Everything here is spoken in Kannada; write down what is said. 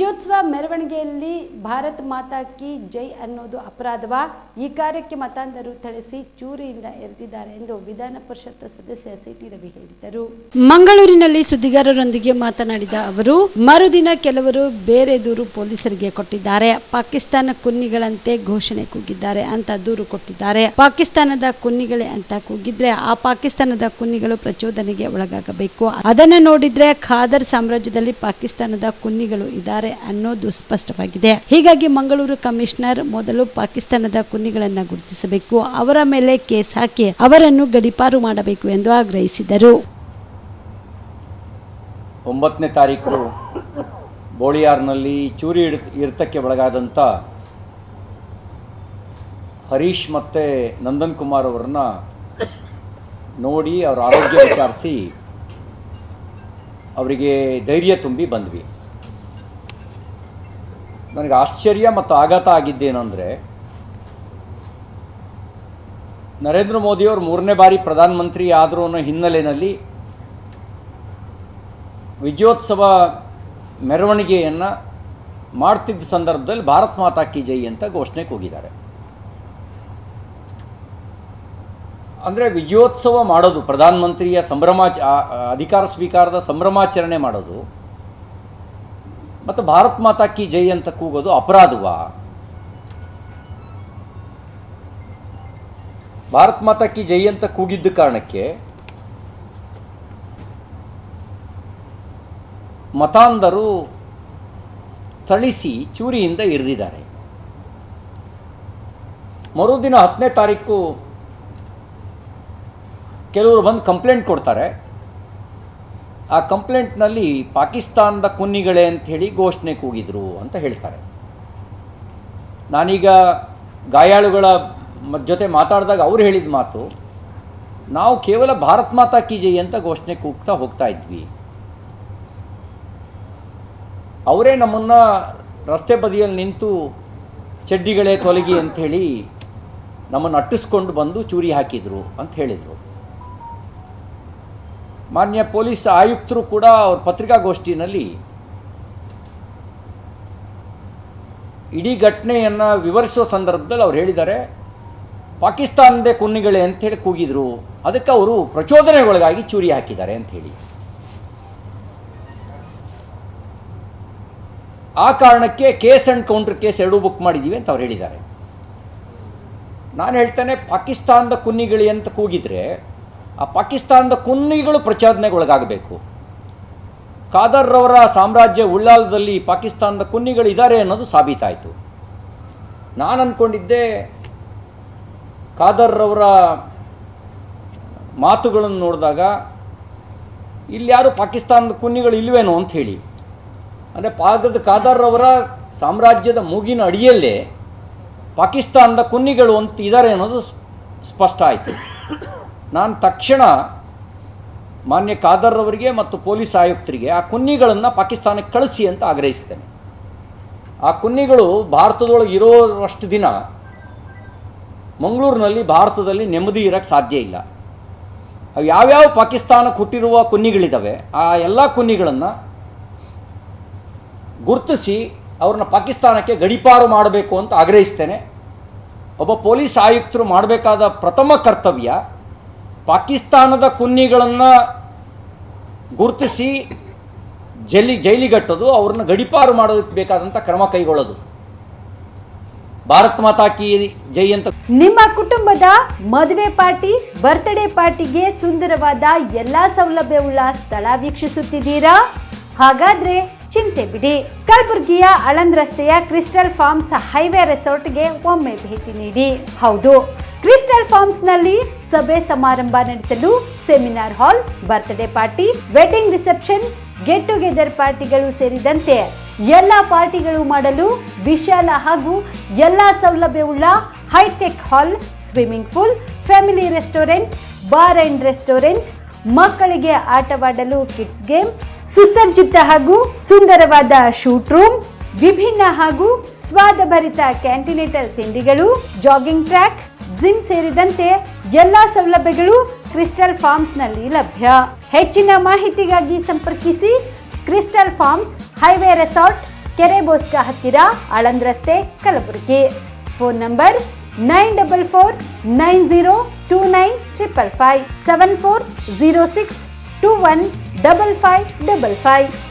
ವಿಜಯೋತ್ಸವ ಮೆರವಣಿಗೆಯಲ್ಲಿ ಭಾರತ್ ಮಾತಾ ಕಿ ಜೈ ಅನ್ನೋದು ಅಪರಾಧವಾ? ಈ ಕಾರ್ಯಕ್ಕೆ ಮತಾಂಧರು ಥಳಿಸಿ ಚೂರಿಯಿಂದ ಎರೆದಿದ್ದಾರೆ ಎಂದು ವಿಧಾನ ಪರಿಷತ್ ಸದಸ್ಯ ಸಿಟಿ ರವಿ ಹೇಳಿದರು. ಮಂಗಳೂರಿನಲ್ಲಿ ಸುದ್ದಿಗಾರರೊಂದಿಗೆ ಮಾತನಾಡಿದ ಅವರು, ಮರುದಿನ ಕೆಲವರು ಬೇರೆ ದೂರು ಪೊಲೀಸರಿಗೆ ಕೊಟ್ಟಿದ್ದಾರೆ. ಪಾಕಿಸ್ತಾನ ಕುನ್ನಿಗಳಂತೆ ಘೋಷಣೆ ಕೂಗಿದ್ದಾರೆ ಅಂತ ದೂರು ಕೊಟ್ಟಿದ್ದಾರೆ. ಪಾಕಿಸ್ತಾನದ ಕುನ್ನಿಗಳೇ ಅಂತ ಕೂಗಿದ್ರೆ ಆ ಪಾಕಿಸ್ತಾನದ ಕುನ್ನಿಗಳು ಪ್ರಚೋದನೆಗೆ ಒಳಗಾಗಬೇಕು. ಅದನ್ನ ನೋಡಿದ್ರೆ ಖಾದರ್ ಸಾಮ್ರಾಜ್ಯದಲ್ಲಿ ಪಾಕಿಸ್ತಾನದ ಕುನ್ನಿಗಳು ಇದ್ದಾರೆ ಅನ್ನೋದು ಸ್ಪಷ್ಟವಾಗಿದೆ. ಹೀಗಾಗಿ ಮಂಗಳೂರು ಕಮಿಷನರ್ ಮೊದಲು ಪಾಕಿಸ್ತಾನದ ಕುನ್ನಿಗಳನ್ನ ಗುರುತಿಸಬೇಕು, ಅವರ ಮೇಲೆ ಕೇಸ್ ಹಾಕಿ ಅವರನ್ನು ಗಡಿಪಾರು ಮಾಡಬೇಕು ಎಂದು ಆಗ್ರಹಿಸಿದರು. ಒಂಬತ್ತನೇ ತಾರೀಕು ಬೋಳಿಯಾರ್ನಲ್ಲಿ ಚೂರಿ ಇಡ್ ಇರ್ತಕ್ಕೆ ಒಳಗಾದಂಥ ಹರೀಶ್ ಮತ್ತು ನಂದನ್ ಕುಮಾರ್ ಅವರನ್ನ ನೋಡಿ ಅವರ ಆರೋಗ್ಯ ವಿಚಾರಿಸಿ ಅವರಿಗೆ ಧೈರ್ಯ ತುಂಬಿ ಬಂದ್ವಿ. ನನಗೆ ಆಶ್ಚರ್ಯ ಮತ್ತು ಆಘಾತ ಆಗಿದ್ದೇನೆಂದರೆ, ನರೇಂದ್ರ ಮೋದಿಯವರು ಮೂರನೇ ಬಾರಿ ಪ್ರಧಾನಮಂತ್ರಿ ಆದರೂ ಅನ್ನೋ ಹಿನ್ನೆಲೆಯಲ್ಲಿ ವಿಜಯೋತ್ಸವ ಮೆರವಣಿಗೆಯನ್ನು ಮಾಡ್ತಿದ್ದ ಸಂದರ್ಭದಲ್ಲಿ ಭಾರತ್ ಮಾತಾ ಕಿ ಜೈ ಅಂತ ಘೋಷಣೆಗೆ ಹೋಗಿದ್ದಾರೆ. ಅಂದರೆ ವಿಜಯೋತ್ಸವ ಮಾಡೋದು, ಪ್ರಧಾನಮಂತ್ರಿಯ ಸಂಭ್ರಮಾಚ ಅಧಿಕಾರ ಸ್ವೀಕಾರದ ಸಂಭ್ರಮಾಚರಣೆ ಮಾಡೋದು ಮತ್ತು ಭಾರತ್ ಮಾತಾ ಕಿ ಜೈ ಅಂತ ಕೂಗೋದು ಅಪರಾಧವಾ? ಭಾರತ್ ಮಾತಾ ಕಿ ಜೈ ಅಂತ ಕೂಗಿದ್ದ ಕಾರಣಕ್ಕೆ ಮತಾಂಧರು ಥಳಿಸಿ ಚೂರಿಯಿಂದ ಇರಿದಿದ್ದಾರೆ. ಮರುದಿನ ಹತ್ತನೇ ತಾರೀಕು ಕೆಲವರು ಬಂದು ಕಂಪ್ಲೇಂಟ್ ಕೊಡ್ತಾರೆ. ಆ ಕಂಪ್ಲೇಂಟ್ನಲ್ಲಿ ಪಾಕಿಸ್ತಾನದ ಕುನ್ನಿಗಳೇ ಅಂಥೇಳಿ ಘೋಷಣೆ ಕೂಗಿದರು ಅಂತ ಹೇಳ್ತಾರೆ. ನಾನೀಗ ಗಾಯಾಳುಗಳ ಜೊತೆ ಮಾತಾಡಿದಾಗ ಅವ್ರು ಹೇಳಿದ ಮಾತು, ನಾವು ಕೇವಲ ಭಾರತ್ ಮಾತಾ ಕಿ ಜೈ ಅಂತ ಘೋಷಣೆ ಕೂಗ್ತಾ ಹೋಗ್ತಾ ಇದ್ವಿ. ಅವರೇ ನಮ್ಮನ್ನು ರಸ್ತೆ ಬದಿಯಲ್ಲಿ ನಿಂತು ಚಡ್ಡಿಗಳೇ ತೊಲಗಿ ಅಂಥೇಳಿ ನಮ್ಮನ್ನು ಅಟ್ಟಿಸ್ಕೊಂಡು ಬಂದು ಚೂರಿ ಹಾಕಿದರು ಅಂತ ಹೇಳಿದರು. ಮಾನ್ಯ ಪೊಲೀಸ್ ಆಯುಕ್ತರು ಕೂಡ ಅವ್ರ ಪತ್ರಿಕಾಗೋಷ್ಠಿನಲ್ಲಿ ಇಡೀ ಘಟನೆಯನ್ನು ವಿವರಿಸುವ ಸಂದರ್ಭದಲ್ಲಿ ಅವ್ರು ಹೇಳಿದ್ದಾರೆ, ಪಾಕಿಸ್ತಾನದ ಕುನ್ನಿಗಳೇ ಅಂಥೇಳಿ ಕೂಗಿದ್ರು, ಅದಕ್ಕೆ ಅವರು ಪ್ರಚೋದನೆಗೊಳಗಾಗಿ ಚೂರಿ ಹಾಕಿದ್ದಾರೆ ಅಂಥೇಳಿ ಆ ಕಾರಣಕ್ಕೆ ಕೇಸ್ ಆ್ಯಂಡ್ ಕೌಂಟರ್ ಕೇಸ್ ಎರಡೂ ಬುಕ್ ಮಾಡಿದ್ದೀವಿ ಅಂತ ಅವ್ರು ಹೇಳಿದ್ದಾರೆ. ನಾನು ಹೇಳ್ತೇನೆ, ಪಾಕಿಸ್ತಾನದ ಕುನ್ನಿಗಳಿ ಅಂತ ಕೂಗಿದ್ರೆ ಆ ಪಾಕಿಸ್ತಾನದ ಕುನ್ನಿಗಳು ಪ್ರಚೋದನೆಗೊಳಗಾಗಬೇಕು. ಖಾದರ್ರವರ ಸಾಮ್ರಾಜ್ಯ ಉಳ್ಳಾಲದಲ್ಲಿ ಪಾಕಿಸ್ತಾನದ ಕುನ್ನಿಗಳು ಕುನ್ನಿಗಳಿದ್ದಾರೆ ಅನ್ನೋದು ಸಾಬೀತಾಯಿತು. ನಾನು ಅಂದ್ಕೊಂಡಿದ್ದೆ ಖಾದರ್ರವರ ಮಾತುಗಳನ್ನು ನೋಡಿದಾಗ ಇಲ್ಲಿ ಯಾರು ಪಾಕಿಸ್ತಾನದ ಕುನ್ನಿಗಳು ಇಲ್ವೇನೋ ಅಂತ ಹೇಳಿ. ಅಂದರೆ ಪಾಗದ ಖಾದರ್ರವರ ಸಾಮ್ರಾಜ್ಯದ ಮೂಗಿನ ಅಡಿಯಲ್ಲೇ ಪಾಕಿಸ್ತಾನದ ಕುನ್ನಿಗಳು ಅಂತ ಇದ್ದಾರೆ ಅನ್ನೋದು ಸ್ಪಷ್ಟ ಆಯಿತು. ನಾನು ತಕ್ಷಣ ಮಾನ್ಯ ಖಾದರ್ರವರಿಗೆ ಮತ್ತು ಪೊಲೀಸ್ ಆಯುಕ್ತರಿಗೆ ಆ ಕುನ್ನಿಗಳನ್ನು ಪಾಕಿಸ್ತಾನಕ್ಕೆ ಕಳಿಸಿ ಅಂತ ಆಗ್ರಹಿಸ್ತೇನೆ. ಆ ಕುನ್ನಿಗಳು ಭಾರತದೊಳಗೆ ಇರೋರಷ್ಟು ದಿನ ಮಂಗಳೂರಿನಲ್ಲಿ ಭಾರತದಲ್ಲಿ ನೆಮ್ಮದಿ ಇರೋಕ್ಕೆ ಸಾಧ್ಯ ಇಲ್ಲ. ಅವು ಯಾವ್ಯಾವ ಪಾಕಿಸ್ತಾನಕ್ಕೆ ಹುಟ್ಟಿರುವ ಕುನ್ನಿಗಳಿದ್ದಾವೆ ಆ ಎಲ್ಲ ಕುನ್ನಿಗಳನ್ನು ಗುರುತಿಸಿ ಅವ್ರನ್ನ ಪಾಕಿಸ್ತಾನಕ್ಕೆ ಗಡೀಪಾರು ಮಾಡಬೇಕು ಅಂತ ಆಗ್ರಹಿಸ್ತೇನೆ. ಒಬ್ಬ ಪೊಲೀಸ್ ಆಯುಕ್ತರು ಮಾಡಬೇಕಾದ ಪ್ರಥಮ ಕರ್ತವ್ಯ ಪಾಕಿಸ್ತಾನದ ಕುನ್ನಿಗಳನ್ನು ಗುರುತಿಸಿ ಜೈಲಿ ಜೈಲಿಗಟ್ಟೋದು, ಅವ್ರನ್ನ ಗಡಿಪಾರು ಮಾಡೋದಕ್ಕೆ ಬೇಕಾದಂಥ ಕ್ರಮ ಕೈಗೊಳ್ಳೋದು. ಭಾರತ್ ಮಾತಾ ಕಿ ಜೈ ಅಂತ. ನಿಮ್ಮ ಕುಟುಂಬದ ಮದುವೆ ಪಾರ್ಟಿ ಬರ್ತ್ಡೇ ಪಾರ್ಟಿಗೆ ಸುಂದರವಾದ ಎಲ್ಲಾ ಸೌಲಭ್ಯವುಳ್ಳ ಸ್ಥಳ ವೀಕ್ಷಿಸುತ್ತಿದ್ದೀರಾ? ಹಾಗಾದ್ರೆ ಚಿಂತೆ ಬಿಡಿ. ಕಲಬುರಗಿಯ ಅಳಂದ್ ರಸ್ತೆಯ ಕ್ರಿಸ್ಟಲ್ ಫಾರ್ಮ್ಸ್ ಹೈವೇ ರೆಸಾರ್ಟ್ಗೆ ಒಮ್ಮೆ ಭೇಟಿ ನೀಡಿ. ಹೌದು. ಕ್ರಿಸ್ಟಲ್ ಫಾರ್ಮ್ಸ್ನಲ್ಲಿ ಸಭೆ ಸಮಾರಂಭ ನಡೆಸಲು seminar hall, birthday party, wedding reception, get together ಪಾರ್ಟಿಗಳು ಸೇರಿದಂತೆ ಎಲ್ಲ ಪಾರ್ಟಿಗಳು ಮಾಡಲು ವಿಶಾಲ ಹಾಗೂ ಎಲ್ಲ ಸೌಲಭ್ಯವುಳ್ಳ hi tech hall, swimming pool, family restaurant, bar and restaurant, ಮಕ್ಕಳಿಗೆ ಆಟವಾಡಲು ಕಿಡ್ಸ್ ಗೇಮ್, ಸುಸಜ್ಜಿತ ಹಾಗೂ ಸುಂದರವಾದ ಶೂಟ್ ರೂಮ್, ವಿಭಿನ್ನ ಹಾಗೂ ಸ್ವಾದಭರಿತ ಕ್ಯಾಂಟಿನೇಟರ್ ತಿಂಡಿಗಳು, ಜಾಗಿಂಗ್ ಟ್ರ್ಯಾಕ್ ಜಿಮ್ ಸೇರಿದಂತೆ ಎಲ್ಲಾ ಸೌಲಭ್ಯಗಳು ಕ್ರಿಸ್ಟಲ್ ಫಾರ್ಮ್ಸ್ನಲ್ಲಿ ಲಭ್ಯ. ಹೆಚ್ಚಿನ ಮಾಹಿತಿಗಾಗಿ ಸಂಪರ್ಕಿಸಿ ಕ್ರಿಸ್ಟಲ್ ಫಾರ್ಮ್ಸ್ ಹೈವೇ ರೆಸಾರ್ಟ್, ಕೆರೆ ಬೋಸ್ಕ ಹತ್ತಿರ, ಆಳಂದ್ ರಸ್ತೆ, Kalaburagi. Phone number nine double four nine zero two nine triple five, seven four zero six two one double five double five.